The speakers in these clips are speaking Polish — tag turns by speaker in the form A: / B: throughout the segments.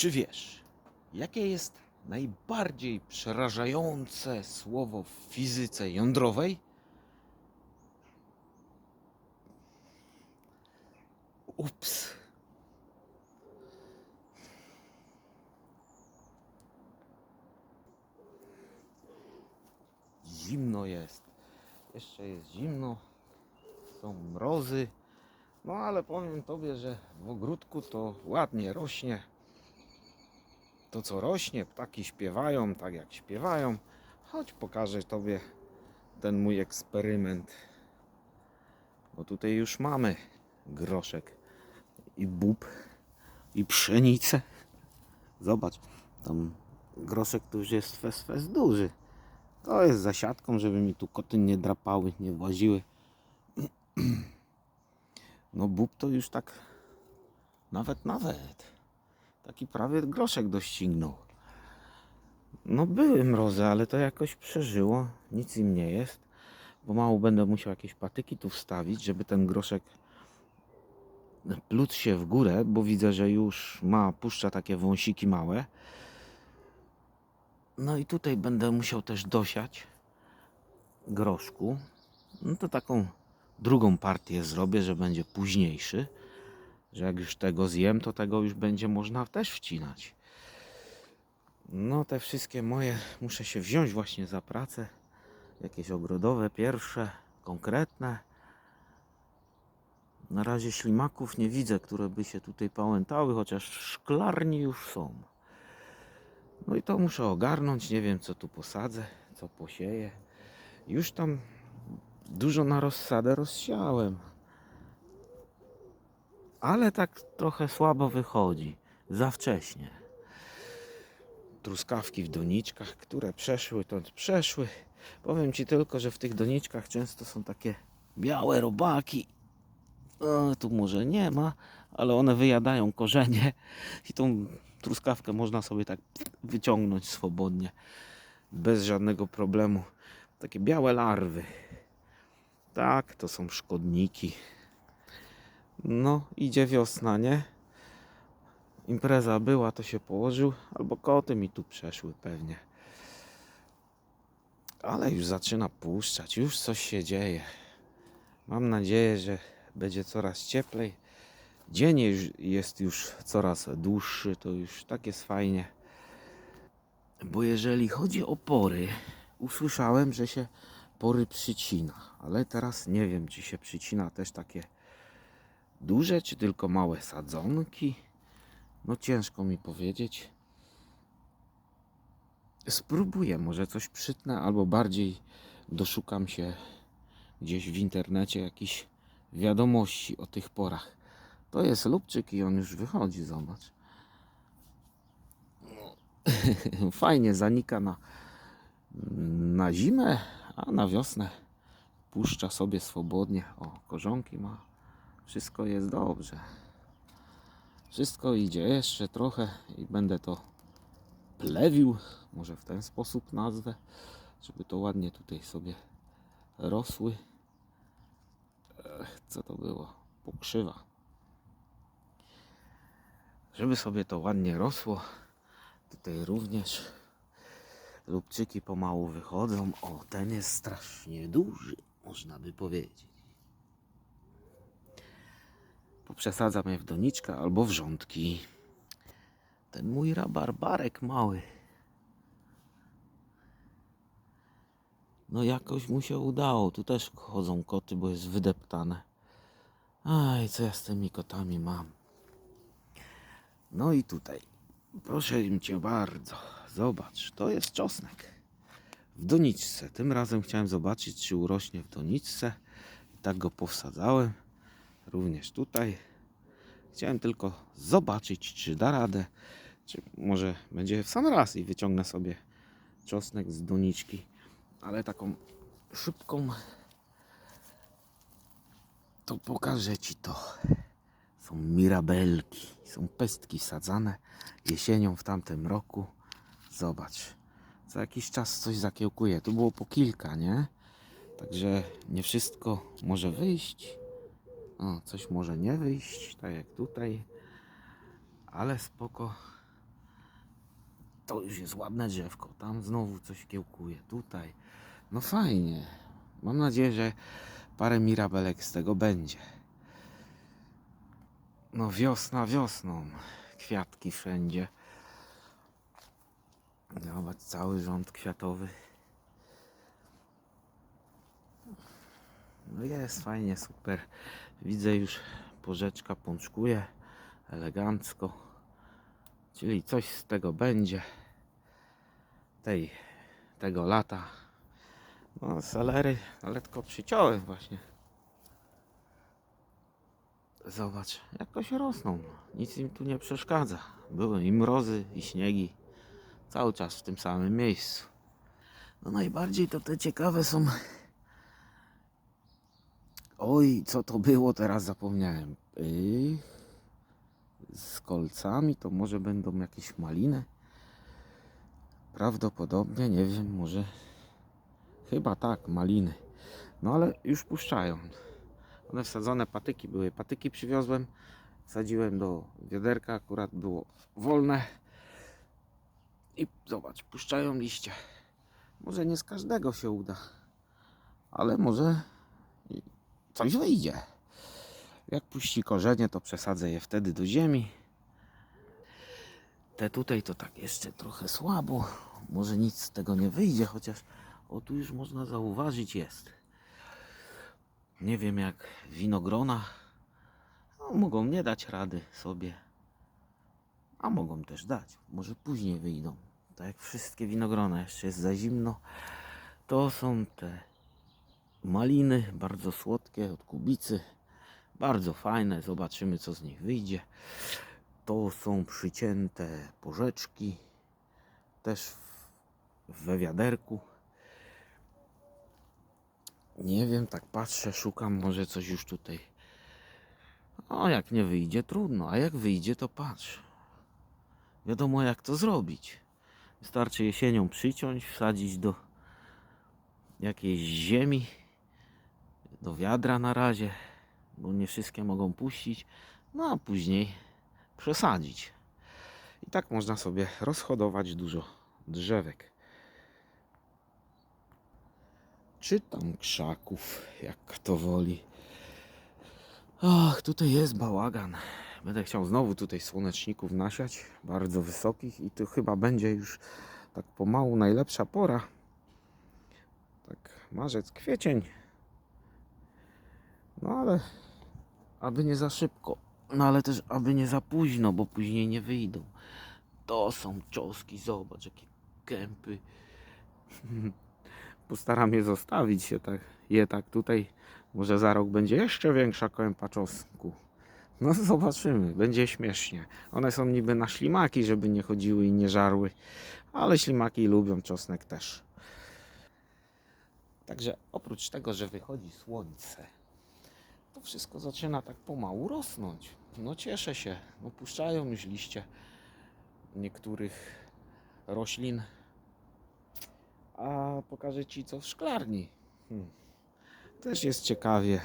A: Czy wiesz, jakie jest najbardziej przerażające słowo w fizyce jądrowej? Ups. Zimno jest. Jeszcze jest zimno. Są mrozy. No ale powiem tobie, że w ogródku to ładnie rośnie. To co rośnie, ptaki śpiewają tak jak śpiewają. Chodź pokażę tobie ten mój eksperyment. Bo tutaj już mamy groszek i bób i pszenicę. Zobacz, tam groszek to już jest fes, fes duży. To jest zasiadką, żeby mi tu koty nie drapały, nie właziły. No bób to już tak nawet, nawet. Taki prawie groszek doścignął. No były mrozy, ale to jakoś przeżyło. Nic im nie jest. Bo mało będę musiał jakieś patyki tu wstawić, żeby ten groszek plótł się w górę, bo widzę, że już ma, puszcza takie wąsiki małe. No i tutaj będę musiał też dosiać groszku. No to taką drugą partię zrobię, że będzie późniejszy. Że jak już tego zjem, to tego już będzie można też wcinać. No te wszystkie moje muszę się wziąć właśnie za pracę. Jakieś ogrodowe, pierwsze, konkretne. Na razie ślimaków nie widzę, które by się tutaj pałętały, chociaż szklarni już są. No i to muszę ogarnąć. Nie wiem, co tu posadzę, co posieję. Już tam dużo na rozsadę rozsiałem. Ale tak trochę słabo wychodzi. Za wcześnie. Truskawki w doniczkach, które przeszły, to przeszły. Powiem Ci tylko, że w tych doniczkach często są takie białe robaki. Tu może nie ma, ale one wyjadają korzenie i tą truskawkę można sobie tak wyciągnąć swobodnie, bez żadnego problemu. Takie białe larwy. Tak, to są szkodniki. No, idzie wiosna, nie? Impreza była, to się położył, albo koty mi tu przeszły pewnie. Ale już zaczyna puszczać, już coś się dzieje. Mam nadzieję, że będzie coraz cieplej. Dzień jest już coraz dłuższy, to już tak jest fajnie. Bo jeżeli chodzi o pory, usłyszałem, że się pory przycina, ale teraz nie wiem, czy się przycina też takie duże, czy tylko małe sadzonki. No ciężko mi powiedzieć. Spróbuję, może coś przytnę, albo bardziej doszukam się gdzieś w internecie jakichś wiadomości o tych porach. To jest lubczyk i on już wychodzi, zobacz. No, Fajnie zanika na, na zimę, a na wiosnę puszcza sobie swobodnie. O, korzonki ma. Wszystko jest dobrze. Wszystko idzie jeszcze trochę i będę to plewił. Może w ten sposób nazwę, żeby to ładnie tutaj sobie rosły. Ech, co to było? Pokrzywa. Żeby sobie to ładnie rosło, tutaj również lubczyki pomału wychodzą. O, ten jest strasznie duży, można by powiedzieć. Poprzesadzam je w doniczkę albo w rządki. Ten mój rabarbarek mały. No jakoś mu się udało. Tu też chodzą koty, bo jest wydeptane. Aj, co ja z tymi kotami mam. No i tutaj. Proszę cię bardzo. Zobacz, to jest czosnek. W doniczce. Tym razem chciałem zobaczyć, czy urośnie w doniczce. I tak go powsadzałem. Również tutaj. Chciałem tylko zobaczyć, czy da radę. Czy może będzie w sam raz i wyciągnę sobie czosnek z doniczki. Ale taką szybką to pokażę Ci to. Są mirabelki, są pestki wsadzane jesienią w tamtym roku. Zobacz, za jakiś czas coś zakiełkuje. Tu było po kilka, nie? Także nie wszystko może wyjść. O, coś może nie wyjść, tak jak tutaj. Ale spoko. To już jest ładne drzewko. Tam znowu coś kiełkuje. Tutaj. No fajnie. Mam nadzieję, że parę mirabelek z tego będzie. No wiosna wiosną. Kwiatki wszędzie. Zobacz, cały rząd kwiatowy. No jest fajnie, super. Widzę już porzeczka pączkuje elegancko. Czyli coś z tego będzie. Tej, tego lata. No, salery, ale tylko przyciąłem właśnie. Zobacz, jakoś rosną. Nic im tu nie przeszkadza. Były i mrozy, i śniegi. Cały czas w tym samym miejscu. No najbardziej to te ciekawe są. Oj, co to było, teraz zapomniałem. Yy, z kolcami to może będą jakieś maliny. Prawdopodobnie, nie wiem, może. Chyba tak, maliny. No ale już puszczają. One wsadzone patyki były. Patyki przywiozłem, wsadziłem do wiaderka, akurat było wolne. I zobacz, puszczają liście. Może nie z każdego się uda, ale może coś wyjdzie. Jak puści korzenie, to przesadzę je wtedy do ziemi. Te tutaj to tak jeszcze trochę słabo. Może nic z tego nie wyjdzie, chociaż o tu już można zauważyć jest. Nie wiem jak winogrona. No, mogą nie dać rady sobie. A mogą też dać. Może później wyjdą. Tak jak wszystkie winogrona. Jeszcze jest za zimno. To są te maliny. Bardzo słodkie od kubicy. Bardzo fajne. Zobaczymy co z nich wyjdzie. To są przycięte porzeczki. Też w- we wiaderku. Nie wiem, tak patrzę, szukam, może coś już tutaj. O, jak nie wyjdzie, trudno, a jak wyjdzie, to patrz. Wiadomo, jak to zrobić. Wystarczy jesienią przyciąć, wsadzić do jakiejś ziemi, do wiadra na razie, bo nie wszystkie mogą puścić, no a później przesadzić. I tak można sobie rozhodować dużo drzewek czy tam krzaków, jak kto woli. Ach, tutaj jest bałagan. Będę chciał znowu tutaj słoneczników nasiać, bardzo wysokich i to chyba będzie już tak pomału najlepsza pora. Tak, marzec, kwiecień. No ale aby nie za szybko, no ale też aby nie za późno, bo później nie wyjdą. To są cioski, zobacz jakie kępy. postaram je zostawić się tak, je tak tutaj. Może za rok będzie jeszcze większa kępa czosnku. No zobaczymy, będzie śmiesznie. One są niby na ślimaki, żeby nie chodziły i nie żarły, ale ślimaki lubią czosnek też. Także oprócz tego, że wychodzi słońce, to wszystko zaczyna tak pomału rosnąć. No cieszę się, no puszczają już liście niektórych roślin, a pokażę Ci co w szklarni. Hmm. Też jest ciekawie.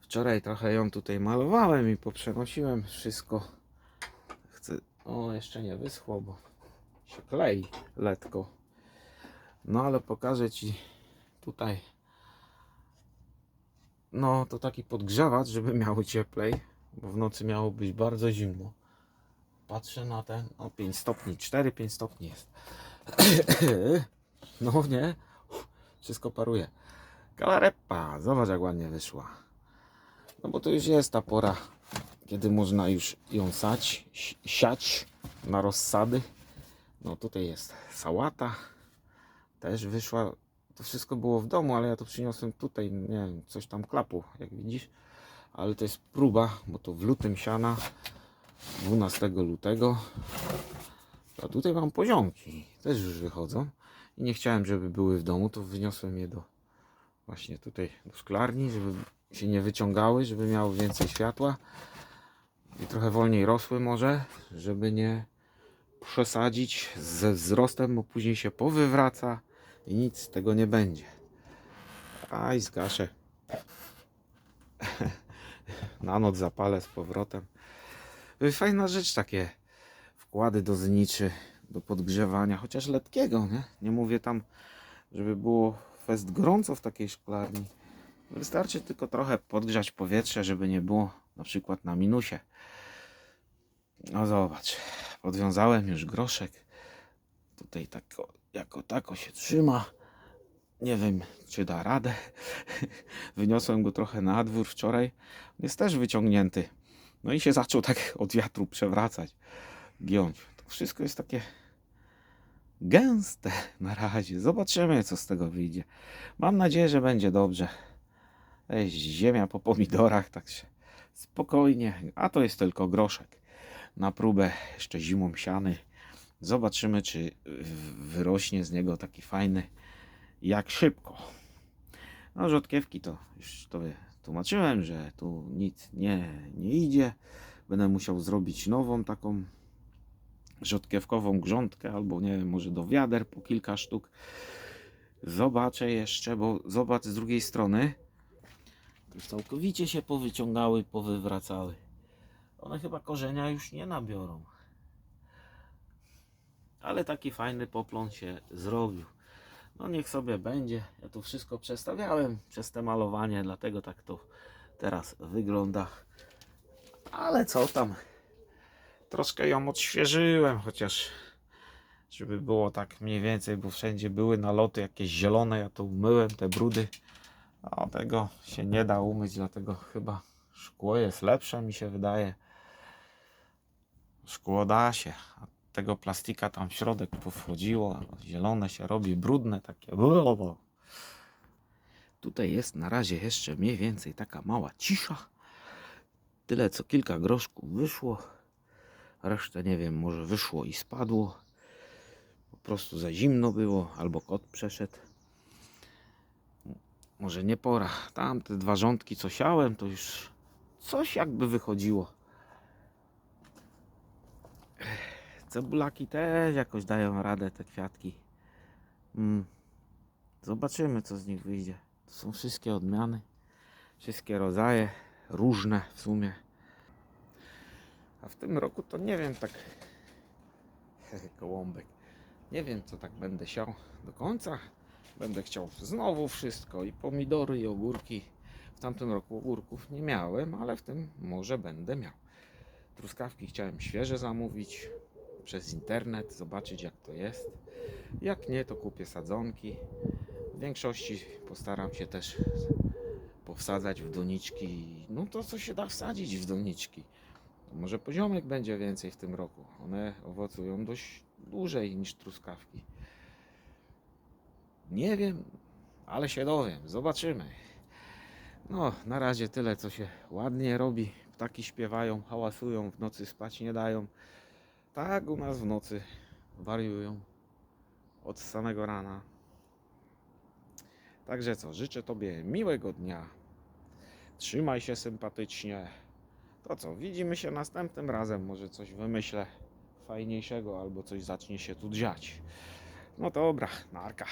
A: Wczoraj trochę ją tutaj malowałem i poprzenosiłem wszystko. Chcę... O, jeszcze nie wyschło, bo się klei letko. No ale pokażę Ci tutaj. No to taki podgrzewacz, żeby miało cieplej, bo w nocy miało być bardzo zimno. Patrzę na ten, o 5 stopni, 4-5 stopni jest. No nie, wszystko paruje. Kalarepa, zobacz jak ładnie wyszła. No bo to już jest ta pora, kiedy można już ją sać, si- siać na rozsady. No tutaj jest sałata, też wyszła. To wszystko było w domu, ale ja to przyniosłem tutaj, nie wiem, coś tam klapu, jak widzisz. Ale to jest próba, bo to w lutym siana, 12 lutego. A tutaj mam poziomki, też już wychodzą. I nie chciałem, żeby były w domu, to wyniosłem je do właśnie tutaj do szklarni, żeby się nie wyciągały, żeby miały więcej światła i trochę wolniej rosły może, żeby nie przesadzić ze wzrostem, bo później się powywraca i nic z tego nie będzie. Aj, zgaszę. Na noc zapalę z powrotem. Fajna rzecz takie wkłady do zniczy do podgrzewania, chociaż letkiego, nie? Nie mówię tam, żeby było fest gorąco w takiej szklarni. Wystarczy tylko trochę podgrzać powietrze, żeby nie było na przykład na minusie. No zobacz, podwiązałem już groszek. Tutaj tak jako tako się trzyma. Nie wiem, czy da radę. Wyniosłem go trochę na dwór wczoraj. Jest też wyciągnięty. No i się zaczął tak od wiatru przewracać, giąć. To wszystko jest takie gęste na razie. Zobaczymy, co z tego wyjdzie. Mam nadzieję, że będzie dobrze. Ej, ziemia po pomidorach, tak się spokojnie. A to jest tylko groszek. Na próbę jeszcze zimą siany. Zobaczymy, czy wyrośnie z niego taki fajny, jak szybko. No, rzodkiewki to już tobie tłumaczyłem, że tu nic nie, nie idzie. Będę musiał zrobić nową taką rzodkiewkową grządkę, albo nie wiem, może do wiader po kilka sztuk. Zobaczę jeszcze, bo zobacz z drugiej strony. Już całkowicie się powyciągały, powywracały. One chyba korzenia już nie nabiorą. Ale taki fajny poplon się zrobił. No niech sobie będzie. Ja tu wszystko przestawiałem przez te malowanie, dlatego tak to teraz wygląda. Ale co tam? Troszkę ją odświeżyłem, chociaż żeby było tak mniej więcej, bo wszędzie były naloty jakieś zielone. Ja to umyłem, te brudy. A tego się nie da umyć, dlatego chyba szkło jest lepsze, mi się wydaje. Szkło da się, tego plastika tam w środek powchodziło, zielone się robi brudne, takie. Tutaj jest na razie jeszcze mniej więcej taka mała cisza. Tyle co kilka groszków wyszło. Resztę nie wiem, może wyszło i spadło. Po prostu za zimno było, albo kot przeszedł. Może nie pora. Tam te dwa rządki co siałem, to już coś jakby wychodziło. Cebulaki też jakoś dają radę, te kwiatki. Mm. Zobaczymy, co z nich wyjdzie. To są wszystkie odmiany, wszystkie rodzaje, różne w sumie. A w tym roku to nie wiem, tak. Gołąbek. Nie wiem, co tak będę siał do końca. Będę chciał znowu wszystko i pomidory, i ogórki. W tamtym roku ogórków nie miałem, ale w tym może będę miał. Truskawki chciałem świeże zamówić przez internet, zobaczyć jak to jest. Jak nie, to kupię sadzonki. W większości postaram się też powsadzać w doniczki. No to co się da wsadzić w doniczki. Może poziomek będzie więcej w tym roku. One owocują dość dłużej niż truskawki. Nie wiem, ale się dowiem. Zobaczymy. No, na razie tyle, co się ładnie robi. Ptaki śpiewają, hałasują, w nocy spać nie dają. Tak u nas w nocy wariują od samego rana. Także co, życzę Tobie miłego dnia. Trzymaj się sympatycznie. To co, widzimy się następnym razem. Może coś wymyślę fajniejszego albo coś zacznie się tu dziać. No dobra, narka.